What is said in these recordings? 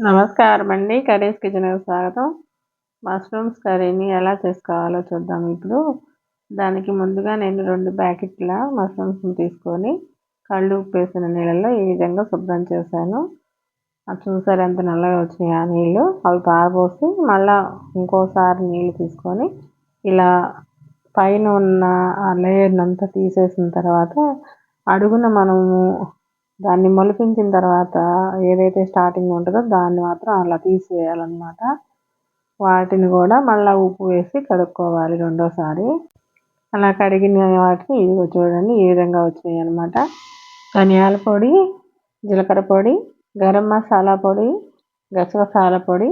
నమస్కారం అండి కర్రీస్ కిచెన్కి స్వాగతం. మష్రూమ్స్ కర్రీని ఎలా చేసుకోవాలో చూద్దాం ఇప్పుడు. దానికి ముందుగా నేను రెండు ప్యాకెట్ల మష్రూమ్స్ని తీసుకొని కళ్ళు ఉప్పేసిన నీళ్ళల్లో ఈ విధంగా శుభ్రం చేశాను. చూసారు ఎంత నల్లగా వచ్చినాయి ఆ నీళ్ళు. అవి పారబోసి మళ్ళీ ఇంకోసారి నీళ్ళు తీసుకొని ఇలా పైన ఉన్న ఆ లేయర్ని అంతా తీసేసిన తర్వాత అడుగున మనము దాన్ని మొలిపించిన తర్వాత ఏదైతే స్టార్టింగ్ ఉంటుందో దాన్ని మాత్రం అలా తీసివేయాలన్నమాట వాటిని కూడా మళ్ళీ ఉప్పు వేసి కడుక్కోవాలి రెండోసారి. అలా కడిగిన వాటిని ఇదిగో చూడండి ఈ విధంగా వచ్చినాయి అనమాట ధనియాల పొడి జీలకర్ర పొడి గరం మసాలా పొడి గసగసాల పొడి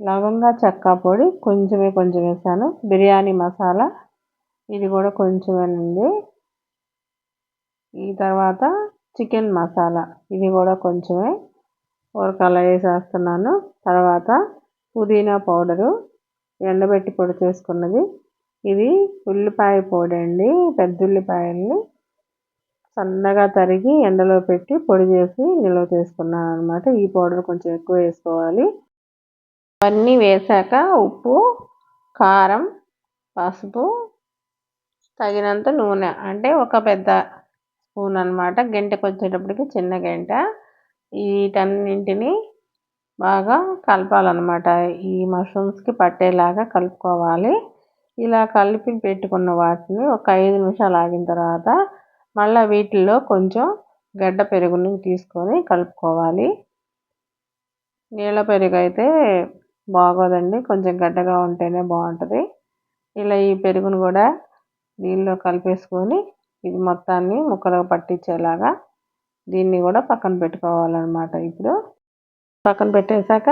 లవంగా చెక్క పొడి కొంచెమే కొంచెం వేసాను. బిర్యానీ మసాలా ఇది కూడా కొంచెమేనండి. ఈ తర్వాత చికెన్ మసాలా. ఇది కూడా కొంచెమే ఉరకలా వేసేస్తున్నాను. తర్వాత పుదీనా పౌడరు ఎండబెట్టి పొడి చేసుకున్నది. ఇది ఉల్లిపాయ పొడి అండి పెద్ద ఉల్లిపాయల్ని సన్నగా తరిగి ఎండలో పెట్టి పొడి చేసి నిల్వ చేసుకున్నాను అనమాట ఈ పౌడర్ కొంచెం ఎక్కువ వేసుకోవాలి. అవన్నీ వేసాక ఉప్పు కారం పసుపు తగినంత నూనె. అంటే ఒక పెద్ద స్పూన్ అనమాట గంటకు వచ్చేటప్పటికి చిన్న గంట. వీటన్నింటిని బాగా కలపాలన్నమాట. ఈ మష్రూమ్స్కి పట్టేలాగా కలుపుకోవాలి. ఇలా కలిపి పెట్టుకున్న వాటిని ఒక ఐదు నిమిషాలు ఆగిన తర్వాత మళ్ళీ వీటిల్లో కొంచెం గడ్డ పెరుగుని తీసుకొని కలుపుకోవాలి. నీళ్ళ పెరుగు అయితే బాగోదండి. కొంచెం గడ్డగా ఉంటేనే బాగుంటుంది. ఇలా ఈ పెరుగును కూడా నీళ్ళలో కలిపేసుకొని ఇది మొత్తాన్ని ముక్కలుగా పట్టించేలాగా దీన్ని కూడా పక్కన పెట్టుకోవాలన్నమాట ఇప్పుడు. పక్కన పెట్టేశాక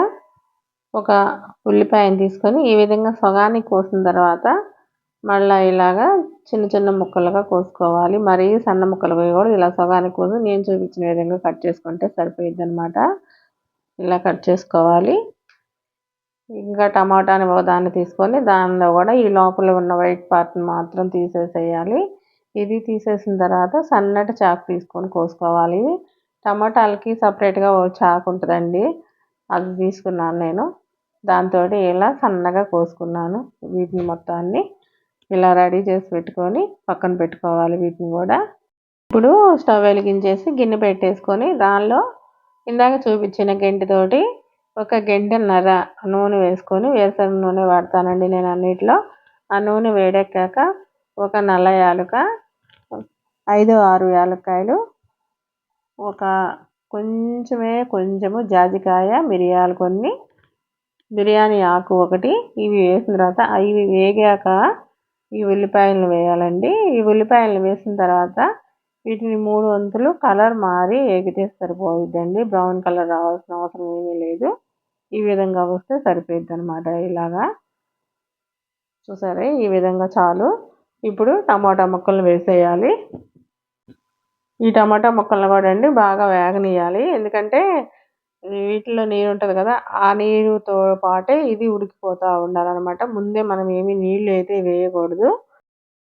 ఒక ఉల్లిపాయని తీసుకొని ఈ విధంగా సగానికి కోసిన తర్వాత మళ్ళీ ఇలాగా చిన్న చిన్న ముక్కలుగా కోసుకోవాలి. మరీ సన్న ముక్కలుగా కూడా ఇలా సగానికి కోసి నేను చూపించిన విధంగా కట్ చేసుకుంటే సరిపోయిద్ది అనమాట ఇలా కట్ చేసుకోవాలి. ఇంకా టమాటాని దాన్ని తీసుకొని దానిలో కూడా ఈ లోపల ఉన్న వైట్ పార్ట్ని మాత్రం తీసేసేయాలి. ఇది తీసేసిన తర్వాత సన్నటి చాకు తీసుకొని కోసుకోవాలి. టమాటాలకి సపరేట్గా ఓ చాకు ఉంటుందండి. అది తీసుకున్నాను నేను. దాంతో ఇలా సన్నగా కోసుకున్నాను వీటిని మొత్తాన్ని. ఇలా రెడీ చేసి పెట్టుకొని పక్కన పెట్టుకోవాలి వీటిని కూడా. ఇప్పుడు స్టవ్ వెలిగించేసి గిన్నె పెట్టేసుకొని దానిలో ఇందాక చూపించిన గెంటితోటి ఒక గెంటన్నర నూనె వేసుకొని వేరుశనగ నూనె వాడతానండి నేను అన్నిటిలో. ఆ నూనె వేడెక్కాక ఒక నల్ల యాలుక ఐదు ఆరు యాలక్కాయలు ఒక కొంచెమే కొంచెము జాజికాయ మిరియాలు కొన్ని బిర్యానీ ఆకు ఒకటి ఇవి వేసిన తర్వాత ఇవి వేగాక ఈ ఉల్లిపాయలను వేయాలండి. ఈ ఉల్లిపాయలను వేసిన తర్వాత వీటిని మూడు వంతులు కలర్ మారి ఏగితే సరిపోయిద్దండి. బ్రౌన్ కలర్ రావాల్సిన అవసరం ఏమీ లేదు. ఈ విధంగా వస్తే సరిపోయిద్ది అనమాట ఇలాగా. చూసారా? ఈ విధంగా చాలు. ఇప్పుడు టమాటా ముక్కలు వేసేయాలి. ఈ టమాటా ముక్కలను కూడా అండి బాగా వేగనీయాలి ఎందుకంటే వీటిలో నీరు ఉంటుంది కదా ఆ నీరుతో పాటే ఇది ఉడికిపోతూ ఉండాలన్నమాట. ముందే మనం ఏమీ నీళ్ళు అయితే వేయకూడదు.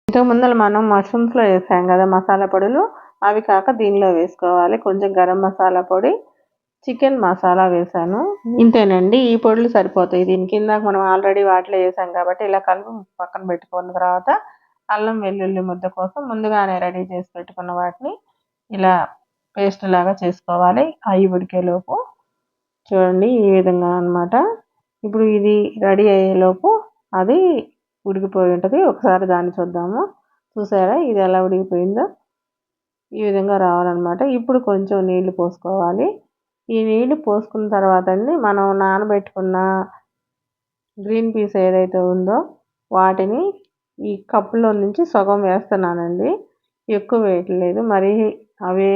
ఇంతకు ముందర మనం మష్రూమ్స్లో వేసాం కదా మసాలా పొడులు అవి కాక దీనిలో వేసుకోవాలి. కొంచెం గరం మసాలా పొడి చికెన్ మసాలా వేసాను. ఇంతేనండి ఈ పొడులు సరిపోతాయి. దీనికి ఇందాక మనం ఆల్రెడీ వాటిలో వేసాం కాబట్టి ఇలా కలిపి పక్కన పెట్టుకున్న తర్వాత అల్లం వెల్లుల్లి ముద్ద కోసం ముందుగానే రెడీ చేసి పెట్టుకున్న వాటిని ఇలా పేస్ట్ లాగా చేసుకోవాలి. అవి ఉడికేలోపు చూడండి ఈ విధంగా అనమాట ఇప్పుడు ఇది రెడీ అయ్యేలోపు అది ఉడికిపోయి ఉంటుంది. ఒకసారి దాన్ని చూద్దాము. చూసారా? ఇది ఎలా ఉడికిపోయిందో? ఈ విధంగా రావాలన్నమాట. ఇప్పుడు కొంచెం నీళ్ళు పోసుకోవాలి. ఈ నీళ్ళు పోసుకున్న తర్వాత అండి మనం నానబెట్టుకున్న గ్రీన్ పీస్ ఏదైతే ఉందో వాటిని ఈ కప్పులో నుంచి సగం వేస్తున్నానండి. ఎక్కువ వేయట్లేదు. మరీ అవే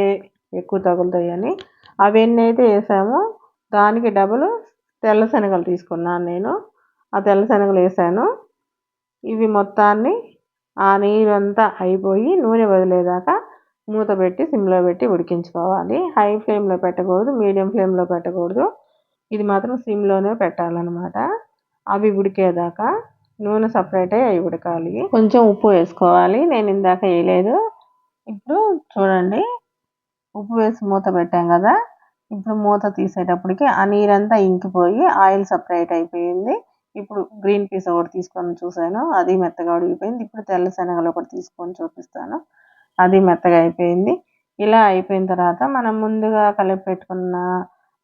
ఎక్కువ తగులుతాయని అవన్నీ అయితే వేసామో. దానికి డబుల్ తెల్ల శనగలు తీసుకున్నాను నేను. ఆ తెల్ల శనగలు వేసాను. ఇవి మొత్తాన్ని ఆ నీరంతా అయిపోయి నూనె వదిలేదాకా మూత పెట్టి సిమ్లో పెట్టి ఉడికించుకోవాలి. హై ఫ్లేమ్లో పెట్టకూడదు మీడియం ఫ్లేమ్లో పెట్టకూడదు. ఇది మాత్రం సిమ్లోనే పెట్టాలన్నమాట. అవి ఉడికేదాకా నూనె సపరేట్ అవి ఉడకాలి. కొంచెం ఉప్పు వేసుకోవాలి. నేను ఇందాక వేయలేదు. ఇప్పుడు చూడండి. ఉప్పు వేసి మూత పెట్టాం కదా. ఇప్పుడు మూత తీసేటప్పటికి ఆ నీరంతా ఇంకిపోయి ఆయిల్ సపరేట్ అయిపోయింది. ఇప్పుడు గ్రీన్ పీస్ ఒకటి తీసుకొని చూసాను అది మెత్తగా ఉడికిపోయింది. ఇప్పుడు తెల్ల శనగలు ఒకటి తీసుకొని చూపిస్తాను. అది మెత్తగా అయిపోయింది. ఇలా అయిపోయిన తర్వాత మనం ముందుగా కలిపి పెట్టుకున్న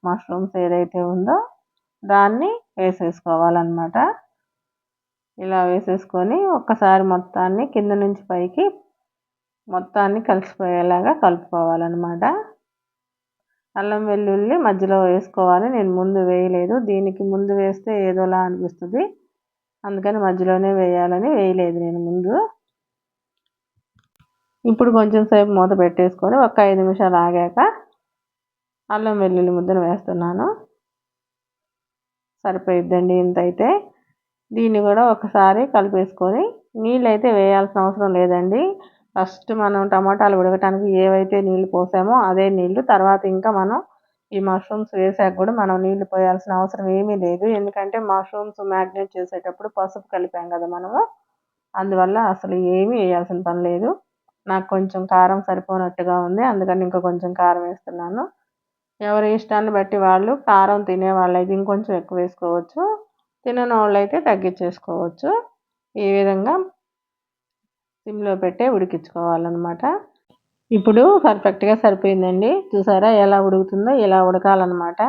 మష్రూమ్స్ ఏదైతే ఉందో దాన్ని వేసేసుకోవాలన్నమాట. ఇలా వేసేసుకొని ఒక్కసారి మొత్తాన్ని కింద నుంచి పైకి మొత్తాన్ని కలిసిపోయేలాగా కలుపుకోవాలన్నమాట. అల్లం వెల్లుల్లి మధ్యలో వేసుకోవాలి. నేను ముందు వేయలేదు. దీనికి ముందు వేస్తే ఏదోలా అనిపిస్తుంది. అందుకని మధ్యలోనే వేయాలని వేయలేదు నేను ముందు. ఇప్పుడు కొంచెం సేపు మూత పెట్టేసుకొని ఒక ఐదు నిమిషాలు ఆగాక అల్లం వెల్లుల్లి ముద్దను వేస్తున్నాను. సరిపోయిద్దండి ఇంత అయితే దీన్ని కూడా ఒకసారి కలిపేసుకొని నీళ్ళు అయితే వేయాల్సిన అవసరం లేదండి. ఫస్ట్ మనం టమాటాలు ఉడకటానికి ఏవైతే నీళ్ళు పోసామో అదే నీళ్ళు తర్వాత ఇంకా మనం ఈ మష్రూమ్స్ వేసాక కూడా మనం నీళ్ళు పోయాల్సిన అవసరం ఏమీ లేదు. ఎందుకంటే మష్రూమ్స్ మ్యాగ్నేట్ చేసేటప్పుడు పసుపు కలిపాం కదా మనము. అందువల్ల అసలు ఏమీ వేయాల్సిన పని లేదు. నాకు కొంచెం కారం సరిపోనట్టుగా ఉంది అందుకని ఇంకా కొంచెం కారం వేస్తున్నాను. ఎవరి ఇష్టాన్ని బట్టి వాళ్ళు కారం తినే అయితే ఇంకొంచెం ఎక్కువ వేసుకోవచ్చు. తినని వాళ్ళు అయితే తగ్గించేసుకోవచ్చు. ఈ విధంగా సిమ్లో పెట్టే ఉడికించుకోవాలన్నమాట. ఇప్పుడు పర్ఫెక్ట్గా సరిపోయిందండి. చూసారా ఎలా ఉడుకుతుందో ఇలా ఉడకాలన్నమాట.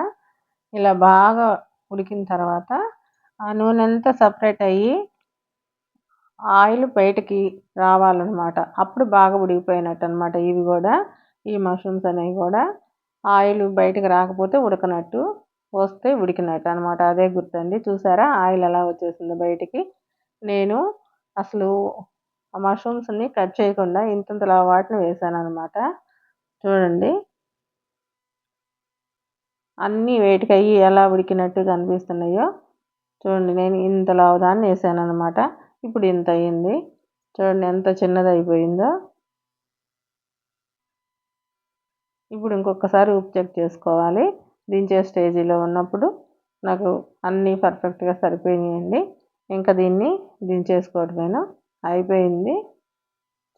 ఇలా బాగా ఉడికిన తర్వాత ఆ నూనె అంతా సపరేట్ అయ్యి ఆయిల్ బయటకి రావాలన్నమాట. అప్పుడు బాగా ఉడికిపోయినట్టు అనమాట ఇవి కూడా ఈ మష్రూమ్స్ అనేవి కూడా ఆయిల్ బయటకు రాకపోతే ఉడకనట్టు. వస్తే ఉడికినట్టు అనమాట అదే గుర్తండి. చూసారా? ఆయిల్ ఎలా వచ్చేసిందో బయటికి. నేను అసలు మష్రూమ్స్ని కట్ చేయకుండా ఇంతంతలా వాటిని వేసాను అనమాట చూడండి. అన్నీ వేటికి అయ్యి ఎలా ఉడికినట్టు కనిపిస్తున్నాయో చూడండి నేను ఇంతలా దాన్ని వేసాను అనమాట ఇప్పుడు ఇంత అయ్యింది. చూడండి ఎంత చిన్నది అయిపోయిందో ఇప్పుడు ఇంకొకసారి ఉప్పు చెక్ చేసుకోవాలి. దించే స్టేజీలో ఉన్నప్పుడు నాకు అన్నీ పర్ఫెక్ట్గా సరిపోయినాయండి. ఇంకా దీన్ని దించేసుకోవడమేను అయిపోయింది.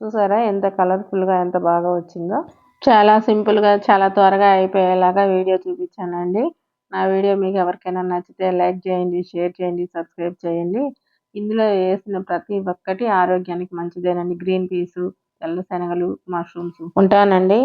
చూసారా ఎంత కలర్ఫుల్గా ఎంత బాగా వచ్చిందో. చాలా సింపుల్గా చాలా త్వరగా అయిపోయేలాగా వీడియో చూపించానండి. నా వీడియో మీకు ఎవరికైనా నచ్చితే లైక్ చేయండి షేర్ చేయండి సబ్స్క్రైబ్ చేయండి. ఇందులో వేసిన ప్రతి ఒక్కటి ఆరోగ్యానికి మంచిదేనండి. గ్రీన్ పీసు తెల్ల శనగలు మష్రూమ్స్. ఉంటానండి.